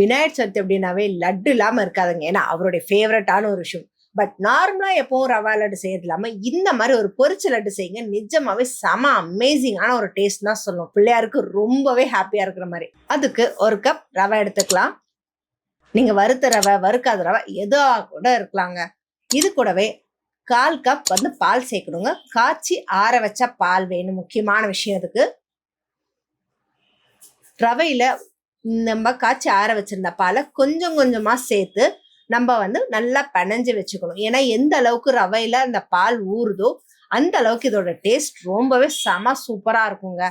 விநாயகர் சதுர்த்தி அப்படின்னாவே லட்டு இல்லாமல் இருக்காதுங்க. ஏன்னா அவருடைய ஃபேவரட்டான ஒரு விஷயம். பட் நார்மலாக எப்பவும் ரவா லட்டு செய்யறது இல்லாமல் இந்த மாதிரி ஒரு பொரிச்ச லட்டு செய்யுங்க. நிஜமாவே செம அமேசிங்கான ஒரு டேஸ்ட் தான் சொல்லணும் பிள்ளையாருக்கு ரொம்பவே ஹாப்பியாக இருக்கிற மாதிரி. அதுக்கு ஒரு கப் ரவை எடுத்துக்கலாம். நீங்கள் வறுத்த ரவை வறுக்காத ரவை எதோ கூட இருக்கலாங்க. இது கூடவே கால் கப் வந்து பால் சேர்க்கணுங்க. காய்ச்சி ஆற வச்ச பால் வேணும். முக்கியமான விஷயம் அதுக்கு ரவையில நம்ம காய்ச்சி ஆற வச்சிருந்த பாலை கொஞ்சம் கொஞ்சமா சேர்த்து நம்ம வந்து நல்லா பனைஞ்சு வச்சுக்கணும். ஏன்னா எந்த அளவுக்கு ரவையில அந்த பால் ஊறுதோ அந்த அளவுக்கு இதோட டேஸ்ட் ரொம்பவே செம சூப்பரா இருக்குங்க.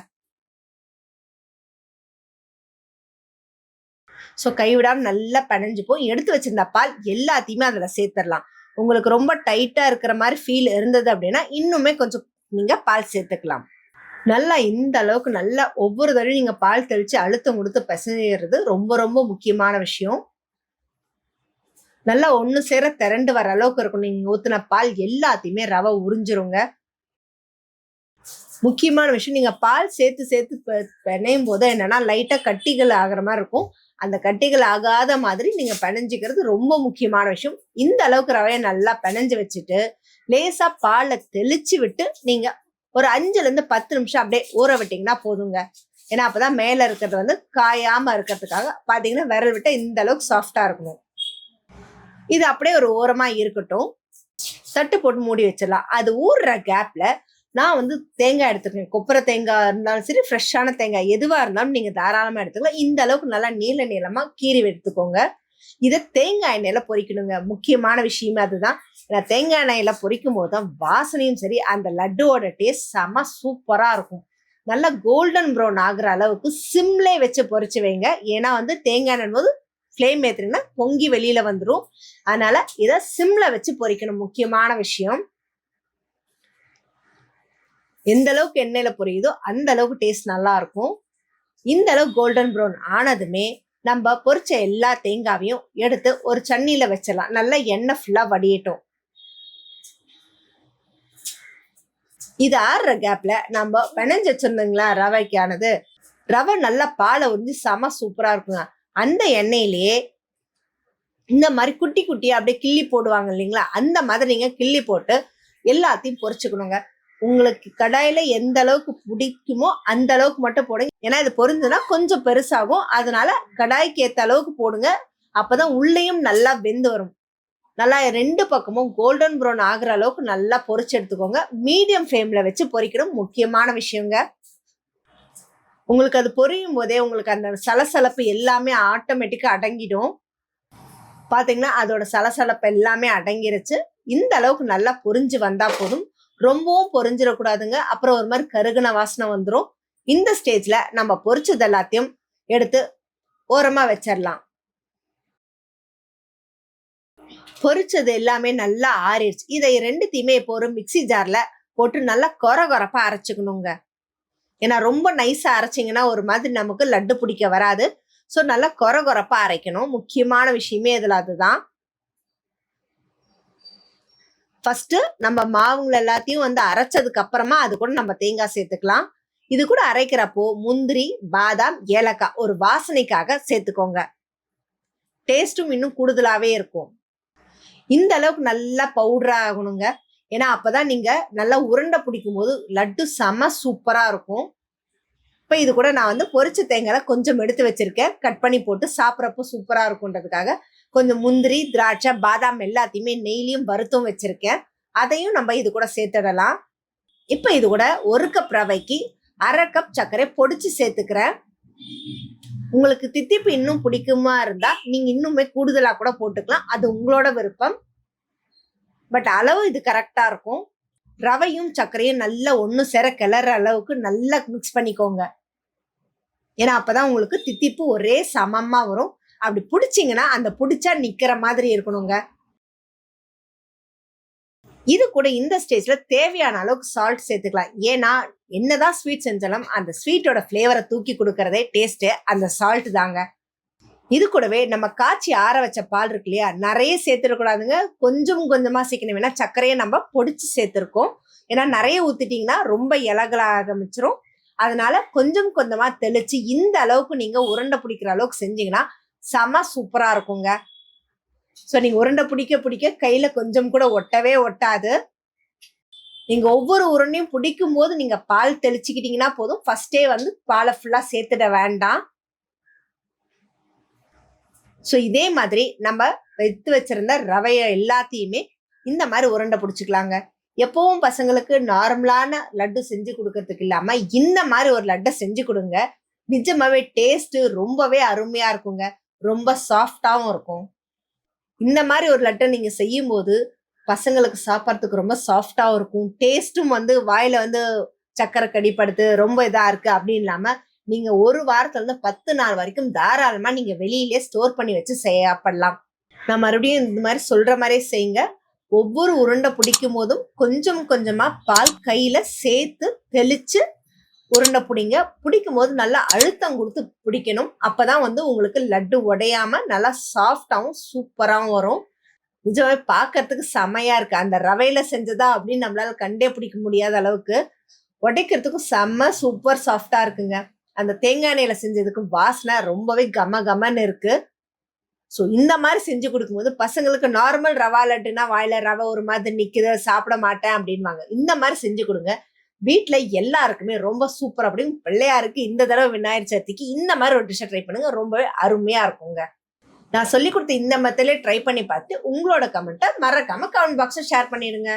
ஸோ கைவிடாம நல்லா பனைஞ்சுப்போம் எடுத்து வச்சிருந்த பால் எல்லாத்தையுமே அதில் சேர்த்துடலாம். உங்களுக்கு ரொம்ப டைட்டா இருக்கிற மாதிரி ஃபீல் இருந்தது அப்படின்னா இன்னுமே கொஞ்சம் நீங்க பால் சேர்த்துக்கலாம். நல்லா இந்த அளவுக்கு நல்லா ஒவ்வொரு தடவையும் நீங்கள் பால் தெளித்து அழுத்தம் கொடுத்து பிசைறது ரொம்ப ரொம்ப முக்கியமான விஷயம். நல்லா ஒன்று சேர திரண்டு வர அளவுக்கு இருக்கும் நீங்கள் ஊற்றின பால் எல்லாத்தையுமே ரவை உறிஞ்சிருங்க. முக்கியமான விஷயம் நீங்கள் பால் சேர்த்து சேர்த்து பெ- பிணையும் போது என்னன்னா லைட்டாக கட்டிகள் ஆகிற மாதிரி இருக்கும். அந்த கட்டிகள் ஆகாத மாதிரி நீங்கள் பிணைஞ்சிக்கிறது ரொம்ப முக்கியமான விஷயம். இந்த அளவுக்கு ரவையை நல்லா பிணைஞ்சு வச்சுட்டு லேசாக பாலை தெளிச்சு விட்டு நீங்கள் ஒரு அஞ்சுல இருந்து பத்து நிமிஷம் அப்படியே ஊற விட்டீங்கன்னா போதுங்க. ஏன்னா அப்பதான் மேல இருக்கிறது வந்து காயாம இருக்கிறதுக்காக பாத்தீங்கன்னா விரல் விட்ட இந்த அளவுக்கு சாஃப்டா இருக்கணும். இது அப்படியே ஒரு ஓரமா இருக்கட்டும். தட்டு போட்டு மூடி வச்சிடலாம். அது ஊறுற கேப்ல நான் வந்து தேங்காய் எடுத்துக்கேன் கொப்பரை தேங்காய் இருந்தாலும் சரி ஃப்ரெஷ்ஷான தேங்காய் எதுவாக இருந்தாலும் நீங்கள் தாராளமாக எடுத்துக்கலாம். இந்த அளவுக்கு நல்லா நீள நீளமாக கீறி எடுத்துக்கோங்க. இதை தேங்காய் எண்ணெயில் பொரிக்கணுங்க. முக்கியமான விஷயமே அதுதான். ஏன்னா தேங்காய் எண்ணெயில் பொரிக்கும் போது தான் வாசனையும் சரி அந்த லட்டுவோட டேஸ்ட் செம சூப்பராக இருக்கும். நல்லா கோல்டன் ப்ரௌன் ஆகுற அளவுக்கு சிம்லே வச்சு பொரிச்சு வைங்க. ஏன்னா வந்து தேங்காய் எண்ணெய் போது ஃப்ளேம் ஏத்துறீங்கன்னா பொங்கி வெளியில் வந்துடும் அதனால் இதை சிம்மில் வச்சு பொரிக்கணும். முக்கியமான விஷயம். எந்த அளவுக்கு எண்ணெயில் பொரியுதோ அந்த அளவுக்கு டேஸ்ட் நல்லா இருக்கும். இந்த அளவுக்கு கோல்டன் ப்ரௌன் ஆனதுமே நம்ம பொரிச்ச எல்லா தேங்காவையும் எடுத்து ஒரு சன்னியில வச்சிடலாம். நல்லா எண்ணெய் ஃபுல்லா வடியட்டும். இது ஆறுற கேப்ல நம்ம பிணைஞ்சு வச்சிருந்தோங்களா ரவைக்கானது. ரவை நல்லா பாலை உறிஞ்சு செம சூப்பரா இருக்குங்க. அந்த எண்ணெயிலேயே இந்த மாதிரி குட்டி குட்டியா அப்படியே கிள்ளி போடுவாங்க இல்லைங்களா அந்த மாதிரி நீங்க கிள்ளி போட்டு எல்லாத்தையும் பொறிச்சுக்கணுங்க உங்களுக்கு கடாயில எந்த அளவுக்கு பிடிக்குமோ அந்த அளவுக்கு மட்டும் போடுங்க. ஏன்னா இது பொருந்துனா கொஞ்சம் பெருசாகும். அதனால கடாய்க்கு ஏத்த அளவுக்கு போடுங்க. அப்பதான் உள்ளேயும் நல்லா வெந்து வரும். நல்லா ரெண்டு பக்கமும் கோல்டன் ப்ரௌன் ஆகுற அளவுக்கு நல்லா பொரிச்சு எடுத்துக்கோங்க. மீடியம் ஃப்ளேம்ல வச்சு பொரிக்கணும் முக்கியமான விஷயங்க. உங்களுக்கு அது பொரியும் போதே உங்களுக்கு அந்த சலசலப்பு எல்லாமே ஆட்டோமேட்டிக்காக அடங்கிடும். பார்த்தீங்கன்னா அதோட சலசலப்பு எல்லாமே அடங்கிருச்சு. இந்த அளவுக்கு நல்லா பொரிஞ்சு வந்தால் போதும். ரொம்பவும் பொரிஞ்சிடக்கூடாதுங்க அப்புறம் ஒரு மாதிரி கருகுன வாசனை வந்துடும் இந்த ஸ்டேஜ்ல நம்ம பொறிச்சது எல்லாத்தையும் எடுத்து ஓரமா வச்சிடலாம். பொறிச்சது எல்லாமே நல்லா ஆறிடுச்சு. இதை ரெண்டுத்தையுமே இப்போ ஒரு மிக்ஸி ஜார்ல போட்டு நல்லா கொர கொரப்பா அரைச்சிக்கணுங்க. ஏன்னா ரொம்ப நைஸா அரைச்சிங்கன்னா ஒரு மாதிரி நமக்கு லட்டு பிடிக்க வராது. ஸோ நல்லா கொர கொரப்பா அரைக்கணும். முக்கியமான விஷயமே இதில் அதுதான். ஃபர்ஸ்ட் நம்ம மாவுங்களை எல்லாத்தையும் வந்து அரைச்சதுக்கு அப்புறமா அது கூட நம்ம தேங்காய் சேர்த்துக்கலாம். இது கூட அரைக்கிறப்போ முந்திரி பாதாம் ஏலக்காய் ஒரு வாசனைக்காக சேர்த்துக்கோங்க. டேஸ்ட்டும் இன்னும் கூடுதலாகவே இருக்கும். இந்த அளவுக்கு நல்லா பவுடரா ஆகணுங்க. ஏன்னா அப்பதான் நீங்க நல்லா உருண்டை பிடிக்கும் போது லட்டு செம சூப்பரா இருக்கும். இப்போ இது கூட நான் வந்து பொரிச்ச தேங்காய் கொஞ்சம் எடுத்து வச்சிருக்கேன். கட் பண்ணி போட்டு சாப்பிட்றப்போ சூப்பரா இருக்கும்ன்றதுக்காக கொஞ்சம் முந்திரி திராட்சை பாதாம் எல்லாத்தையுமே நெய்லியும் வறுத்தும் வச்சுருக்கேன். அதையும் நம்ம இது கூட சேர்த்துடலாம். இப்போ இது கூட ஒரு கப் ரவைக்கு அரை கப் சர்க்கரை பொடிச்சு சேர்த்துக்கிறேன். உங்களுக்கு தித்திப்பு இன்னும் பிடிக்குமா இருந்தால் நீங்கள் இன்னுமே கூடுதலாக கூட போட்டுக்கலாம். அது உங்களோட விருப்பம். பட் அளவு இது கரெக்டாக இருக்கும். ரவையும் சர்க்கரையும் நல்லா ஒன்று சேர கிளற அளவுக்கு நல்லா மிக்ஸ் பண்ணிக்கோங்க. ஏன்னா அப்போ தான் உங்களுக்கு தித்திப்பு ஒரே சமமாக வரும். அப்படி பிடிச்சிங்கன்னா அந்த பிடிச்சா நிற்கிற மாதிரி இருக்கணுங்க. இது கூட இந்த ஸ்டேஜ்ல தேவையான அளவுக்கு சால்ட் சேர்த்துக்கலாம். ஏன்னா என்னதான் ஸ்வீட் செஞ்சாலும் அந்த ஸ்வீட்டோட ஃப்ளேவரை தூக்கி கொடுக்கறதே டேஸ்ட்டு அந்த சால்ட் தாங்க. இது கூடவே நம்ம காய்ச்சி ஆற வச்ச பால் இருக்கு இல்லையா நிறைய சேர்த்துடக்கூடாதுங்க. கொஞ்சம் கொஞ்சமாக சேர்க்கணும். வேணா சர்க்கரையை நம்ம பொடிச்சு சேர்த்துருக்கோம். ஏன்னா நிறைய ஊற்றிட்டிங்கன்னா ரொம்ப இலகல ஆரம்பிச்சிரும். அதனால கொஞ்சம் கொஞ்சமாக தெளித்து இந்த அளவுக்கு நீங்கள் உருண்டை பிடிக்கிற அளவுக்கு செஞ்சீங்கன்னா செம சூப்பராக இருக்குங்க. ஸோ நீங்கள் உருண்டை பிடிக்க பிடிக்க கையில் கொஞ்சம் கூட ஒட்டவே ஒட்டாது. நீங்கள் ஒவ்வொரு உருண்டையும் பிடிக்கும் போது நீங்கள் பால் தெளிச்சுக்கிட்டீங்கன்னா போதும். ஃபஸ்ட்டே வந்து பாலை ஃபுல்லாக சேர்த்துட வேண்டாம். ஸோ இதே மாதிரி நம்ம எடுத்து வச்சிருந்த ரவையை எல்லாத்தையுமே இந்த மாதிரி உருண்டை பிடிச்சிக்கலாங்க. எப்பவும் பசங்களுக்கு நார்மலான லட்டு செஞ்சு கொடுக்கறதுக்கு இல்லாமல் இந்த மாதிரி ஒரு லட்டை செஞ்சு கொடுங்க. நிஜமாவே டேஸ்ட்டு ரொம்பவே அருமையாக இருக்குங்க. ரொம்ப சாஃப்டாகவும் இருக்கும். இந்த மாதிரி ஒரு லட்டை நீங்கள் செய்யும்போது பசங்களுக்கு சாப்பிட்றதுக்கு ரொம்ப சாஃப்டாகவும் இருக்கும். டேஸ்ட்டும் வந்து வாயில் வந்து சக்கரை கடிப்படுத்து ரொம்ப இதாக இருக்குது அப்படின்னு இல்லாமல் நீங்கள் ஒரு வாரத்துலேருந்து பத்து நாள் வரைக்கும் தாராளமாக நீங்கள் வெளியிலே ஸ்டோர் பண்ணி வச்சு சாப்பிடலாம். நான் மறுபடியும் இந்த மாதிரி சொல்கிற மாதிரியே செய்யுங்க. ஒவ்வொரு உருண்டை பிடிக்கும் போதும் கொஞ்சம் கொஞ்சமாக பால் கையில் சேர்த்து தெளித்து உருண்டை பிடிங்க. பிடிக்கும் போது நல்லா அழுத்தம் கொடுத்து பிடிக்கணும். அப்பதான் வந்து உங்களுக்கு லட்டு உடையாம நல்லா சாஃப்டாகவும் சூப்பராகவும் வரும். நிஜமே பார்க்கறதுக்கு செமையா இருக்கு. அந்த ரவையில செஞ்சதா அப்படின்னு நம்மளால கண்டே பிடிக்க முடியாத அளவுக்கு உடைக்கிறதுக்கும் செம்ம சூப்பர் சாஃப்டா இருக்குங்க. அந்த தேங்காய் எண்ணெயில செஞ்சதுக்கு வாசனை ரொம்பவே கம கமன்னு இருக்கு. ஸோ இந்த மாதிரி செஞ்சு கொடுக்கும்போது பசங்களுக்கு நார்மல் ரவா லட்டுனா வாயில ரவை ஒரு மாதிரி நிற்குது சாப்பிட மாட்டேன் அப்படின்வாங்க இந்த மாதிரி செஞ்சு கொடுங்க. வீட்டில் எல்லாருக்குமே ரொம்ப சூப்பர் அப்படின்னு பிள்ளையாருக்கு இந்த தடவை விநாயகர் சதுர்த்திக்கு இந்த மாதிரி ஒரு டிஷ்ஷை ட்ரை பண்ணுங்க. ரொம்பவே அருமையாக இருக்குங்க. நான் சொல்லி கொடுத்த இந்த மெத்தட்ல ட்ரை பண்ணி பார்த்து உங்களோட கமெண்ட்டை மறக்காம கமெண்ட் பாக்ஸை ஷேர் பண்ணிடுங்க.